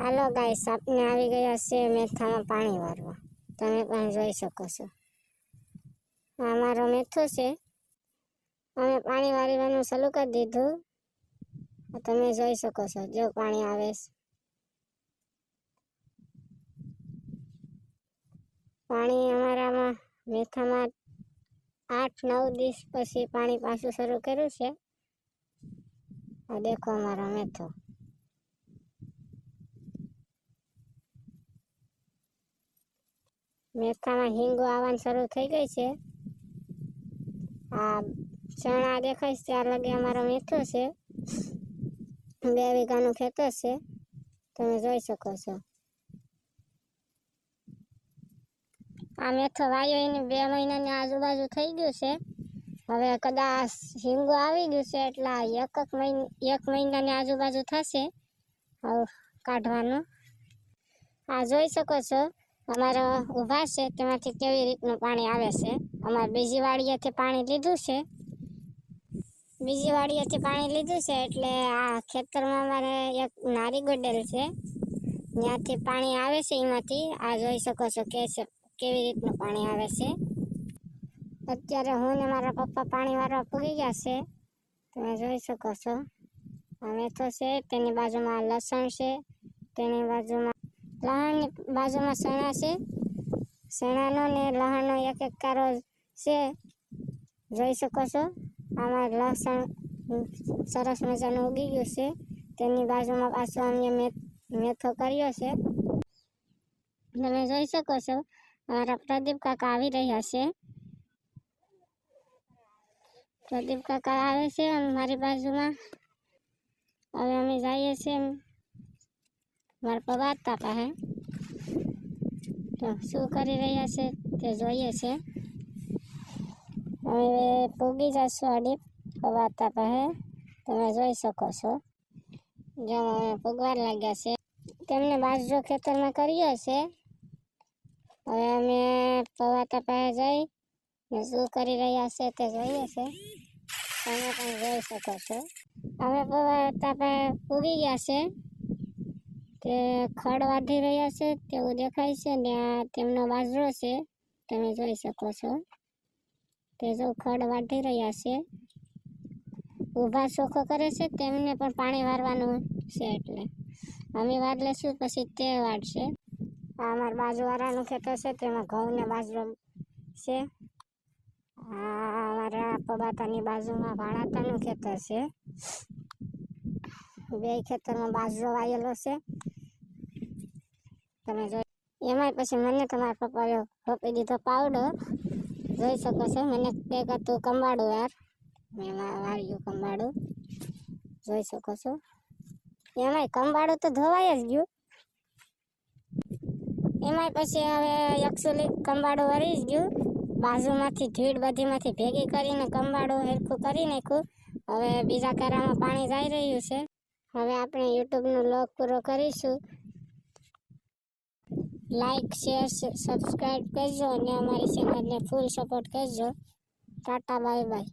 હાલો ગાય સાપને આવી ગયા છે મેથામાં પાણી વારવા. તમે પણ જોઈ શકો છો. આ અમારો મેથો છે. અમે પાણી વારવાનું ચાલુ કરી દીધું. તમે જોઈ શકો છો, જો પાણી આવે પાણી અમારામાં મેથામાં આઠ, નવ દિવસ પછી પાણી પાછું શરૂ કર્યું છે. આ દેખો અમારો મેથો. મેથામાં હિંગો આવવાનું શરૂ થઈ ગઈ છે. આ ચણા દેખાય છે ત્યાં લગે અમારો મેથો છે. બે વીઘાનું ખેતર છે. તમે જોઈ શકો છો. આ મેથો વાયો એની બે મહિનાની આજુબાજુ થઈ ગયું છે. હવે કદાચ હિંગો આવી ગયું છે, એટલે એક એક મહિના, એક મહિનાની આજુબાજુ થશે. હવે કાઢવાનું. આ જોઈ શકો છો અમારો ઊભા છે, તેમાંથી કેવી રીતનું પાણી આવે છે? અમારે બીજી વાડીએથી પાણી લીધું છે. બીજી વાડીએથી પાણી લીધું છે એટલે આ ખેતરમાં અમારે એક નારી ગોડેલ છે. ત્યાંથી પાણી આવે છે એમાંથી. આ જોઈ શકો છો કે છે, કેવી રીતનું પાણી આવે છે. અત્યારે હું ને મારા પપ્પા પાણી વાળવા પૂગી ગયા છે. તમે જોઈ શકો છો. આ મેથો છે, તેની બાજુમાં લસણ છે, તેની બાજુમાં લહણની બાજુમાં સણા છે. સણાનો ને લહાણનો એક એક કારો છે. જોઈ શકો છો, આમાં લસણ સરસ મજાનું ઉગી ગયું છે. તેની બાજુમાં પાછો અમે મેથ, મેથો કર્યો છે. તમે જોઈ શકો છો, અમારા પ્રદીપ કાકા આવી રહ્યા છે. પ્રદીપ કાકા આવે છે મારી બાજુમાં. હવે અમે જઈએ છીએ મારા પપ્પા હતા પાસે તો શું કરી રહ્યા છે તે જોઈએ છે હવે પૂગી જશું અડી પપ્પા હતા પાસે તમે જોઈ શકો છો જો અમે પૂગવા લાગ્યા છે તેમને બાજરો ખેતરમાં કર્યો છે હવે અમે પવાતા પાસે જઈ ને શું કરી રહ્યા છે તે જોઈએ છે તમે પણ જોઈ શકો છો અમે પવાતા પાસે પૂગી ગયા છે તે ખડ વાઢી રહ્યા છે, તેવું દેખાય છે ને આ તેમનો બાજરો છે. તમે જોઈ શકો છો. તે જો ખડ વાઢી રહ્યા છે, ઊભા ચોખ્ખો કરે છે, તેમને પણ પાણી વારવાનું છે એટલે. અમે વાર લેશું, પછી તે વાળશે. આ અમારા બાજુવાળાનું ખેતર છે, તેમાં ઘઉં ને બાજરો છે. આ અમારા પબાતાની બાજુમાં ભાણાતાનું ખેતર છે. બે ખેતરમાં બાજરો વાયેલો છે. તમે જોઈ એમાંય પછી મને તમારા પપ્પાએ રોપી દીધો પાવડો જોઈ શકો છો. મને કંઈક હતું કંબાડું યાર. મેં વાળ્યું કંબાડું. જોઈ શકો છો. એમાંય કંબાડું તો ધોવાય જ ગયું. એમાંય પછી હવે એકચુઅલી કંબાડું વળી જ ગયું. બાજુમાંથી ધીડ બધીમાંથી ભેગી કરીને કંબાડું હેરખું કરી નાખ્યું. હવે બીજા કારામાં પાણી જઈ રહ્યું છે. હવે આપણે યુટ્યુબનો લોગ પૂરો કરીશું. લાઈક શેર સબસ્ક્રાઈબ કરજો અને અમારી ચેનલને ફૂલ સપોર્ટ કરજો. Tata bye bye